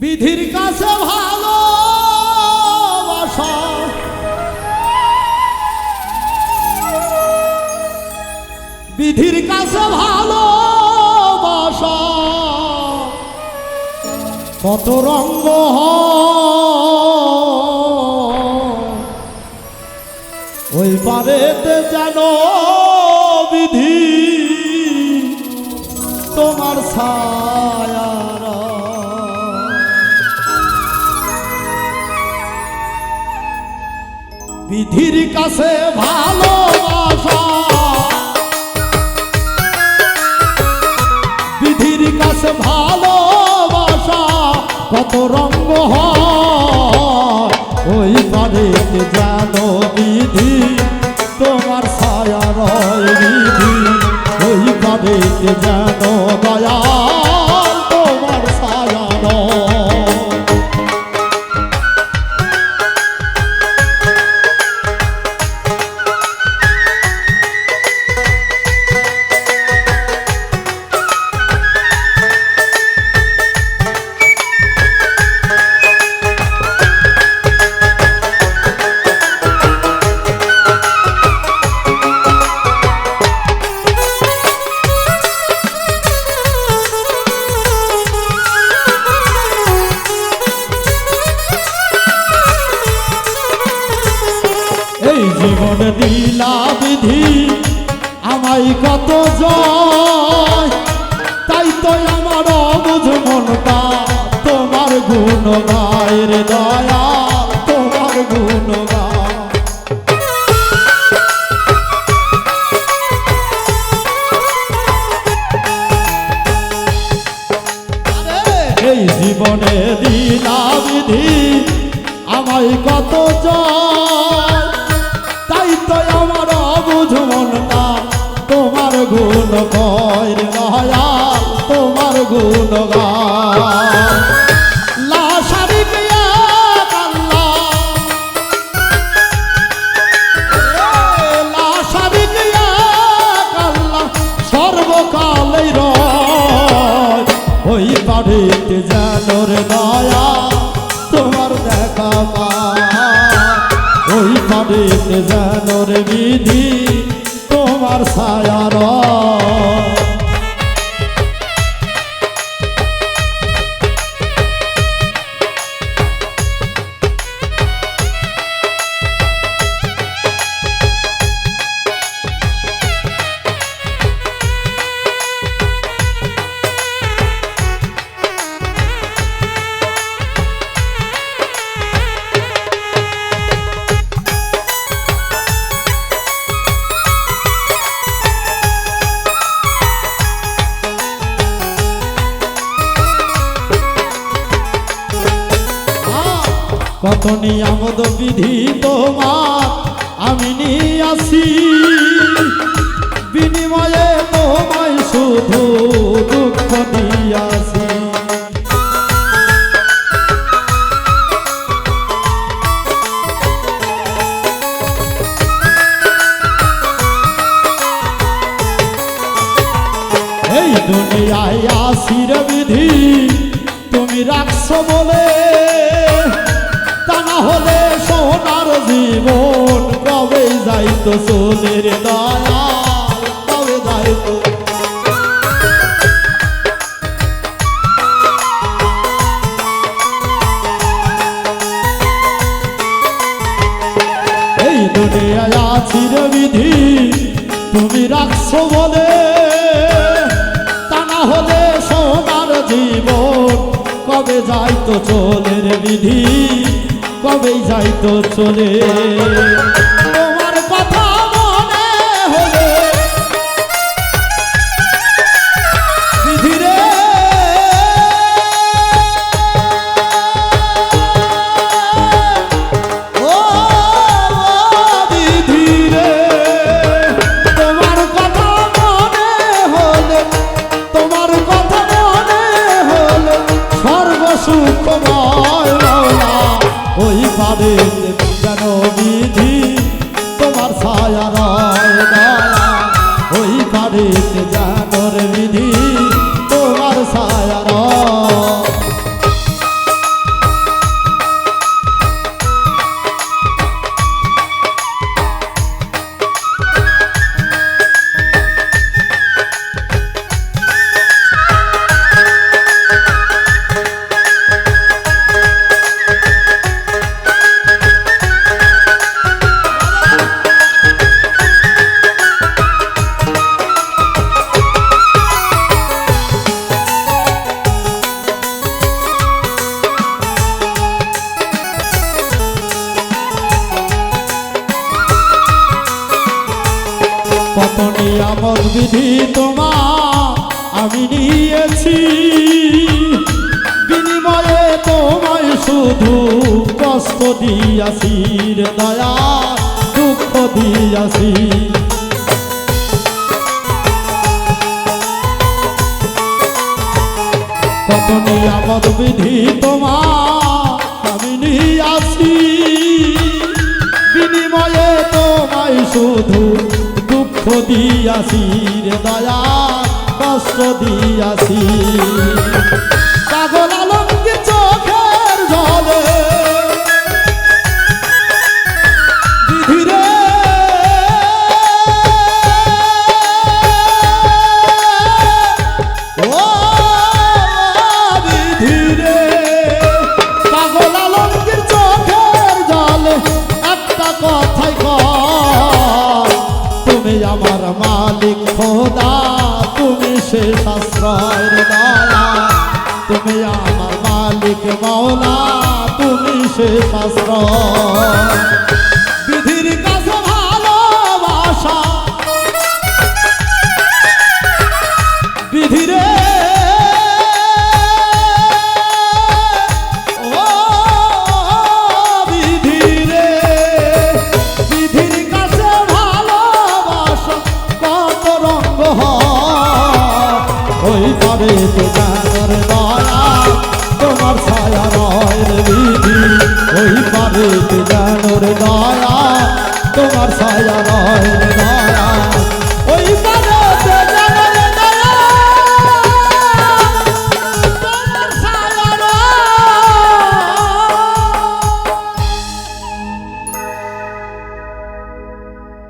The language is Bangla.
বিধির কাছে ভালো বিধির কাছে ভালো কত রঙ্গ। ওই পারেতে যেন বিধি তোমার ছায়ারা বিধির কাছে ভালোবাসা। বিধির কাছে ভালোবাসা, কত রঙ্গ ওই বাড়িতে জানো বিধি, তোমার ছায়া রয় বিধি। ওই বাড়িতে জানো দয়াল জীবন লীলা বিধি। আমায় কত জয়। তাই তো আমার অবুঝ মনটা, তোমার গুণ গায়ের দয়া, তোমার গুণ এই জীবনে দিলা বিধি, আমায় কত জয়। গুণ কয় দয়াল তোমার গুণ জানোর দয়া তোমার দেখা ওই বাড়িতে জানোর বিধি তোমার ছায়ার কত নিয়ামত বিধি তোমার? আমি নিয়াছি বিনিময়ে তোমায় শুধু দুঃখ দিয়াছি। দুনিয়ায় আসির বিধি তুমি রাখছো বলে না হলে সোনার জীবন কবে যাইতো সোনের দয়াল কবে যাইতো? এই দুনিয়ায় আছির বিধি, তুমি রাখছো বলে। তা জীবন কবে যাইতো চলে বিধি? কবে যাইতো চলে? নিয়েছি বিনিময়ে তোমায় শুধু কষ্ট দিয়াছি রে দয়া, দুঃখ দিয়াছি। কত নিয়ামত বিধি তোমার আমি নিয়াছি। বিনিময়ে তোমায় শুধু দুঃখ দিয়াছি রে দয়া কষ্ট দিয়াছি। পাগল আলমকে চোখের জলে। আমার মালিক খোদা। শেষ আশ্রয় দয়া তুমি আমার মালিক মৌলা তুমি শেষ আশ্রয়। ওই পারে তো জানার দয়া তোমার ছায়া রয় রে বিধি। ওই পারে তো জানোর দয়া, তোমার ছায়া রয়